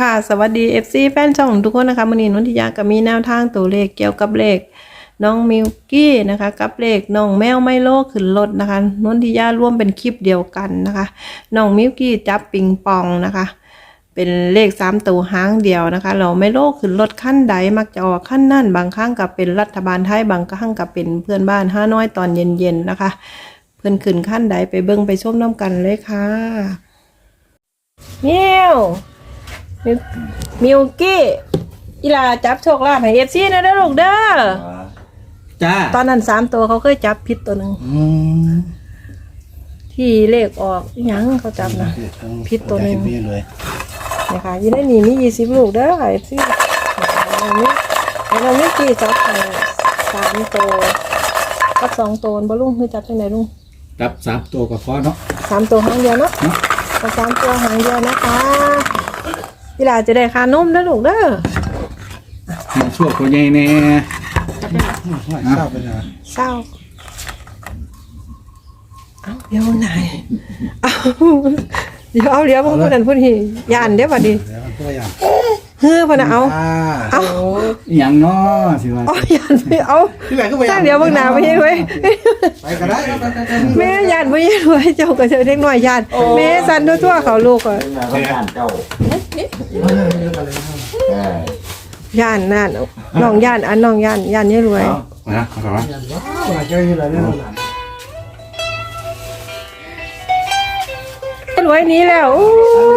ค่ะสวัสดี FC แฟนช่องทุกคนนะคะมันนี้นนทิยาก็มีแนวทางตัวเลขเกี่ยวกับเลขน้องมิวกี้นะคะ กับเลขน้องแมวไม่โลขึ้นรถนะคะนนทิยาร่วมเป็นคลิปเดียวกันนะคะน้องมิวกี้จับปิงปองนะคะ เป็นเลขสามตัวหางเดียวนะคะ เราไม่โลกขึ้นรถขั้นใดมักจะออกขั้นนั่นบางครั้งกับเป็นรัฐบาลไทยบางครั้งกับเป็นเพื่อนบ้านห้าน้อยตอนเย็นๆนะคะ เพื่อนขึ้นขั้นใดไปเบิ้งไปชมน้ำกันเลยค่ะเมียว มิวมิวกี้อีลาจับโชคลาภให้เอฟซีนะเด้อลูกเด้อจ้าตอนนั้นสามตัวเขาเคยจับผิดตัวหนึ่งอืมที่เลขออกอิหยังเขาจับนะพิษตัวหนึ่งพี่เลยนะคะอยี่ในนี่มียี่สิบลูกเด้อค่ะเอฟซีเราไม่เราไม่กี่จับให้สามตัวกับสองตัวบ่ลุงคือจับจังไหนลุงรับสามตัวกับคอเนาะสามตัวหางเดียวเนาะเนาะเอาสามตัวหางเดียวนะคะ อีหลาจะได้ค่านมเด้อลูกเด้อให้ชั่วคนใหญ่แน่ทราบไปนะเศร้าเอาเดี๋ยวไหนเอาเดี๋ยวเอาเดี๋ยวพวกคนนั้นพูดทียานเดี๋ยวบัดนี้แล้วมันก็อย่าง เฮ้อพะนะเอาอ่าเอาอหย่างเนาะสิว่าเอายานไปเอาที่ไหนก็ไปตั้งเดี๋ยวเบางหนาไปยังไงไปก็ได้ครับไปไปไปแม่ยานไปยังไงเจ้าก็เจอเด็กน้อยยานแม่สันทั่วๆเขาลูกอะเขาย่านเจ้าเออยานนั่นน้องยานอันน้องยานยานนี่รวยเอานะเอาก่อนวะมาเจอที่ไหนเนี่ยไอ้รวยหนี้แล้วอู้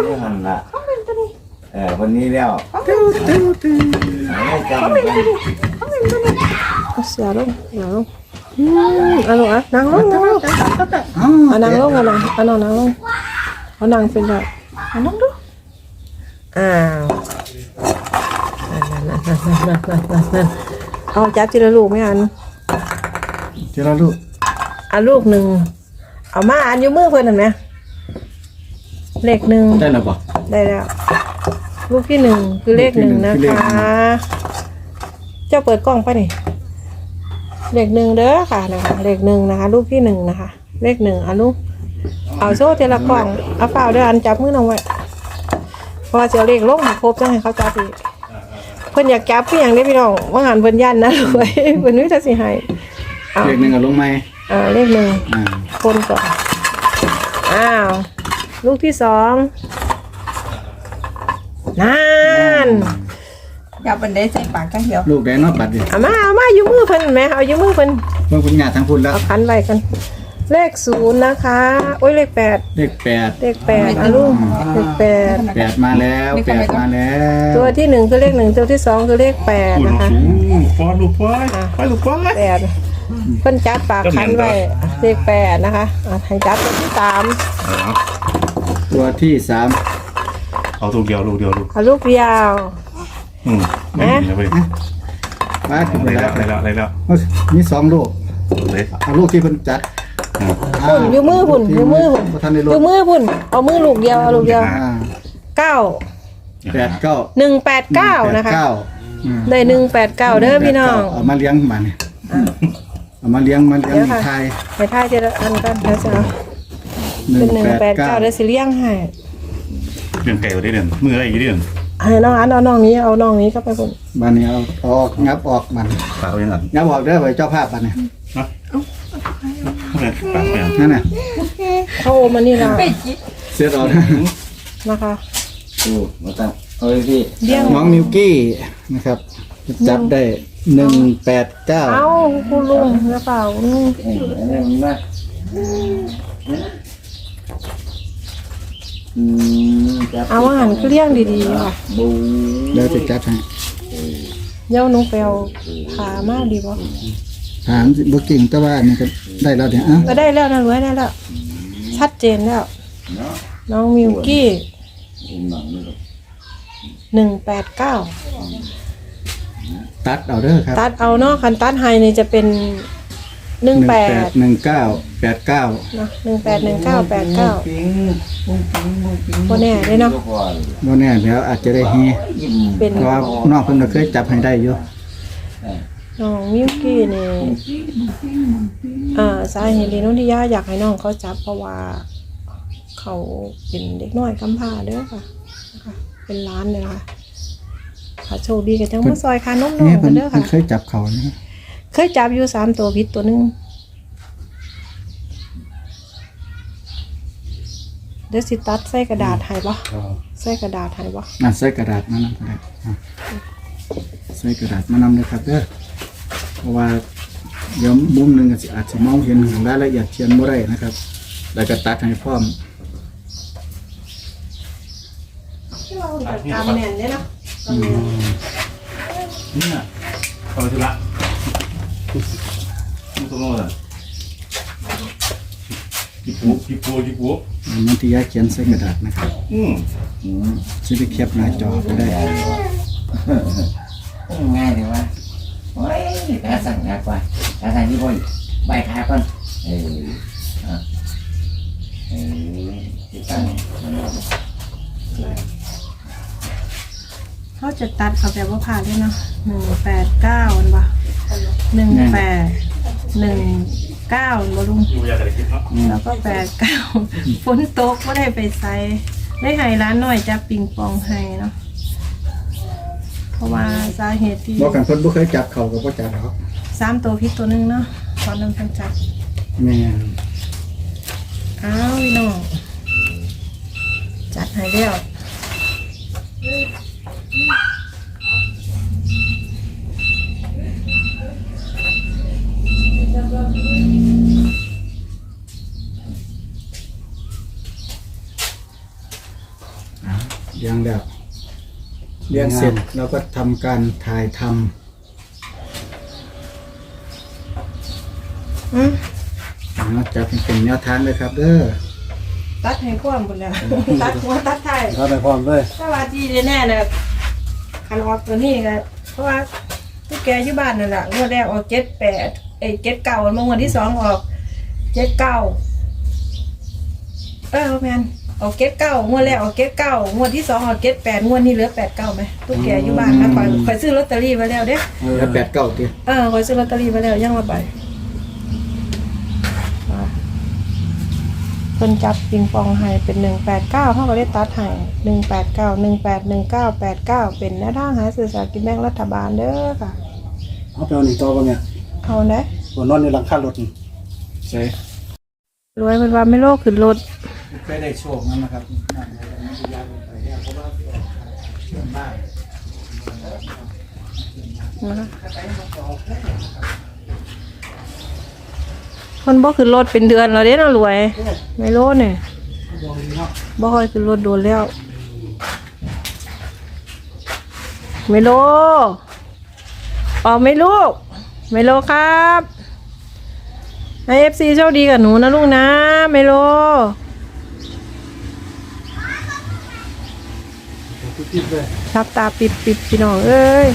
อันนี้มันละ เออวันนี้แล้วตื้อตื้อตื้อไม่จำกันเอาเสียลงเสียลงอืมเอาลงอะนั่งลงนั่งลงอ้าวเอานั่งลงเอานั่งเอานั่งนั่งลงเอานั่งเป็นแบบเอานั่งดูอ้าวนั่นนั่นนั่นนั่นนั่นนั่นนั่นเอาจับทีละลูกไหมอันเจอแล้วลูกเอาลูกหนึ่งเอามาอันอยู่มือเพื่อนเห็นไหมเลขหนึ่งได้แล้วบ่ได้แล้ว ลูกที่หนึ่งคือเลขหนึ่งนะคือเลขคะ หนึ่งเจ้าเปิดกล้องไปนี่เลขหนึ่งเด้อค่ะนะคะเลขหนึ่งนะคะ ลูกที่หนึ่งนะคะ เลขหนึ่งเอาลูกเอาโซ่เทละกล่องเอาเปล่าเด้ออันจับมือน้องไว้เพราะว่าจะเอาเลขลงมาครบจังให้เขาจับอีกเพิ่นอยากจับพี่อย่างนี้พี่น้องว่าหันเพิ่นยันนะรวยเพิ่นวิทย์สิให้เอาเลขหนึ่งเอาลงไหมอ่าเลขหนึ่ง อ่าคนก่อน อ้าว ลูกที่สอง นั่นอย่าเป็นได้ใส่ปากกันเดียวลูกแดงเนาะบัดดิเอามาเอามาอยู่มือเพิ่นไหมเอาอยู่มือเพิ่นเพิ่งคุณญาทางพุ่นแล้ว เอาคันไว้กัน เลขศูนย์นะคะ โอ้ยเลขแปดเลขแปดเลขแปดอะลูกเลขแปดแปดมาแล้วแปดมาแล้วตัวที่หนึ่งคือเลขหนึ่งตัวที่สองคือเลขแปดนะคะฟอนลูกป้อยไปลูกป้อยแปดเพิ่นจับปากคันไว้เลขแปดนะคะอะให้จับตัวที่สามตัวที่สาม เอาลูกเดียวลูกเดียวลูกเอาลูกยาว อืมไม่เห็นเลยเว้ยมาขึ้นอะไรไปแล้แล้ววอะไรแล้วอะไรแล้วมีสองลูกเลย เอาลูกที่เพิ่นจัดพุ่นอยู่มือพุ่นอยู่มือพุ่นบ่ทันได้อลูยู่กมือพุ่น เอามือลูกเดียว เอาลูกเดียวอ่าเก้าแปดเก้าหนึ่งแปดเก้านะคะแปดเก้าอืมได้หนึ่งแปดเก้าเด้อพี่น้อง เอามาเลี้ยงมันยเอามาเลี้ยงมาเลี้ยงเดี๋ยวค่ะ ไทยไปท่ายเจรอันกันนะจ๊ะเป็นหนึ่งแปดเก้า ได้สิเลี้ยงให้ เรื่องไก่ได้เรื่องมืออะไรอีกเรื่องให้น้องอันเอาน้องนี้เอาน้องนี้ก็ไปพุ่นบ้านนี้เอาเอาออกงับออกมันปากเอาอย่างนั้นงับออกเด้อไว้เจ้าภาพบ้านนี้ปากเอาอย่างนั่นน่ะเขาโอมานี่ละเสียดออกนะคะดูมาตั้งเอ้ยพี่เลี้ยงน้องมิวกี้นะครับ จับได้หนึ่งแปดเก้าเอาคุณลุงหรือเปล่าอืมเอ้ยอันนี้มันนะอืมจับ เอาอาหารคือเลี้ยงดีๆค่ะบูเดี๋ยวจะจัดให้เดี๋ยวหนูไปเอาขามากดีป่ะถามสิบ่เก่งแต่ว่าอันนี่ก็ได้แล้วเนี่ยอะก็ได้แล้วนะรวยได้แล้ว ชัดเจนแล้ว น้องมิวกี้อุ้มหนังนี่หรอกหนึ่งแปดเก้าตัดเอาเด้อครับ ตัดเอาเนาะคันตัดไฮนี่จะเป็น หนึ่งแปดหนึ่งเก้าแปดเก้าเนาะหนึ่งแปดหนึ่งเก้าแปดเก้าปิ้งปุ้งปิ้งปุ้งปิ้งโคแน่เลยเนาะก็พอโน่นเนี่ยเดี๋ยวอาจจะได้เฮยิ้มเป็นเพราะว่าน้องเพิ่นก็เคยจับให้ได้อยู่น้องมิวกี้นี่อ่าสาเหตุที่น้องที่ย่าอยากให้น้องเขาจับเพราะว่า เขาเป็นเด็กน้อยกำพร้าเด้อค่ะนะคะเป็นล้านเลยนะคะค่ะโชคดีกับจังมือซอยค่ะน้องเนี่ยๆเพิ่กันนเด้อเพิ่นค่ะเคยจับเขานะ เคยจับอยู่สามตัวพิษตัวหนึงเดี๋ยวสิตัดใส่กระดาษให้ปะใส่กระดาษให้ปะอะใส่กระดาษมานำก็ได้อะใส่กระดาษมานำเลยครับเด้อเพราะว่าเดี๋ยวมุมหนึงก็สิอาจจะมองเห็นรายละเอียดเขียนบ่ได้นะครับ แล้วก็ตัดให้พร้อมตามแน่นเด้เนาะ เนี่ยเอาไปทีละ มึงต้องรอดจิบปูจิบปูจิบปูนันทิยาเขียนใส่กระดาษนะครับอืมอืมจะได้แคปหน้าจอไปได้ง่ายเลยวะโอ้ยขาสั่งงักว่าขาสั่งที่พ่อยใบขาก่อนเอออะเออที่ตั้งมันเขาจะตัดเขาแบบว่าผ่านด้วยเนาะหนึ่งแปดเก้าอันปะ หนึ่งแปดหนึ่งเก้าอันบ่ลุงอยู่อยากอะไรคิดเนาะแล้วก็แปดเก้าฝนตกก็ได้ไปใส่ได้ให้ร้านหน่อยจับปิงปองให้เนาะเพราะว่าสาเหตุที่บอกกันเพิ่นบ่เคยจับเขาก็บ่จับหรอกสามตัวพิษตัวหนึงเนาะตอนนั้นเพิ่นจับแม่นอ้าวพี่น้องจัดให้แล้ว เลี้ยงแล้ว เลี้ยงเสร็จเราก็ทำการถ่ายทำอืมนะจับเป็นเป็นแนวทางเลยครับ เด้อตัดให้พร้อมหมดแล้ว ตัดหัวตัดท้ายครับไปพร้อมเลยถ้าว่าที่แน่ๆเนี่ยคันออกตัวนี้ก็เพราะว่าทุกแกอยู่บ้านนั่นแหละงวดแรกออกเจ็ดแปดเอ้เจ็ดเก้ามางวดที่สองออกเจ็ดเก้าเออแมน ออกเจ็ดเก้างวดแรกออกเจ็ดเก้างวดที่สองออกเจ็ดแปดงวดนี้เหลือแปดเก้าไหมทุกแกอยู่บ้านนะคอยคอยซื้อลอตเตอรี่ไว้แล้วเด้แล้วแปดเก้าติเออคอยซื้อลอตเตอรี่ไว้แล้วยังมาไปอ่าเพิ่นจับปิงปองให้เป็นหนึ่งแปดเก้าเขาก็ได้ตัดให้หนึ่งแปดเก้าหนึ่งแปดหนึ่งเก้าแปดเก้าเป็นแนวทางหาสื่อสลารกินแบ่งรัฐบาลเด้อค่ะเอาไปเอาหนึ่งตัวบ้างเนี่ยเอาได้ตัวนอนอยู่หลังคารถนี่ใช่รวยเป็นว่าไม่โลกขึ้นรถ เคยได้โชคนั้นนะครับนั่นเลยนันทิยาลงไปเนี่ยเพราะว่าเชื่อมบ้านนะคะคนบ่ขึ้นรถเป็นเดือนแล้วเด้เนาะรวย ไม่โลเนี่ยบ่ค่อยขึ้นรถโดนแล้ว ไม่โลออกไม่ลูก ไม่โลครับให้เอฟซีโชคดีกับหนูนะลูกนะ ไม่โลติดเลยรับตาปิดปิดพี่น้องเอ้ย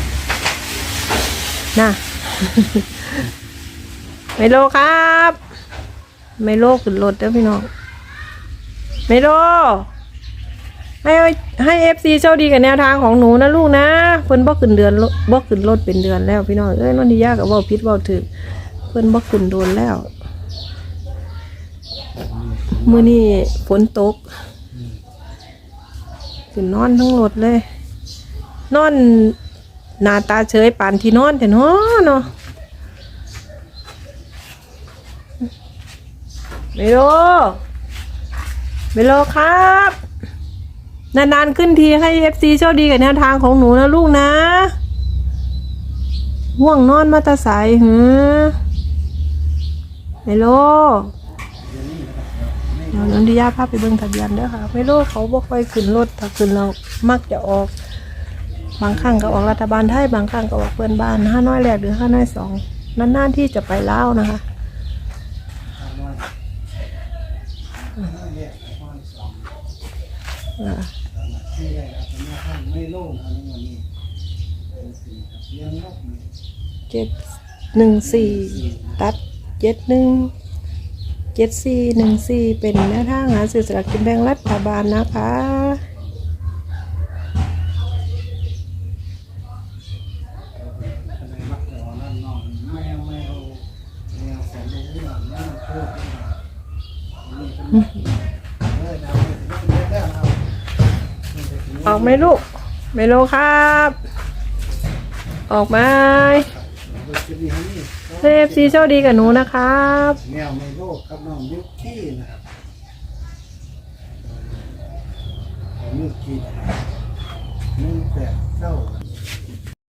น่ะ ไมโลครับ ไมโลขึ้นรถเด้อพี่น้องไมโลให้ให้เอฟซีโชคดีกับแนวทางของหนูนะลูกนะเพิ่นบ่ขึ้นเดือนบ่ขึ้นรถเป็นเดือนแล้วพี่น้องเอ้ยนนทิยากับว่าพิษว่าถึกเพิ่นบ่ขึ้นโดนแล้ว มื้อนี้ฝนตก ขึ้นอนทั้งรถเลย นอนหน้าตาเฉยปานที่นอนแต่เนาะเนาะเมโลเมโลครับ นานๆขึ้นทีให้เอฟซีโชคดีกับแนวทางของหนูนะลูกนะห่วงนอนมาตาสายหือเมโล เดี๋ยวนันทิยาพาไปเบิ่งทะเบียนเด้อค่ะเมโลเขาบ่ค่อยขึ้นรถถ้าขึ้นเรามักจะออก บางครั้งก็ออกรัฐบาลไทยบางครั้งก็ออกเพื่อนบ้านห้าน้อยแรกหรือห้าน้อยสองนานๆที่จะไปเล่าวนะคะ อ่าเจ็ดหนึ่งสี่ตัดเจ็ดหนึ่ง เจ็ดสี่หนึ่งสี่เป็นแนวทางหาสื่อสลากกินแบ่งรัฐบาลนะคะออกไหมลูกไมโลครับ ออกไหม ดูคลิปนี้ให้นี่เอฟซีโชคดีกับหนูนะครับแมวในโลกครับน้องมิวกี้นะครับมิวกี้หนึ่งแปดเก้า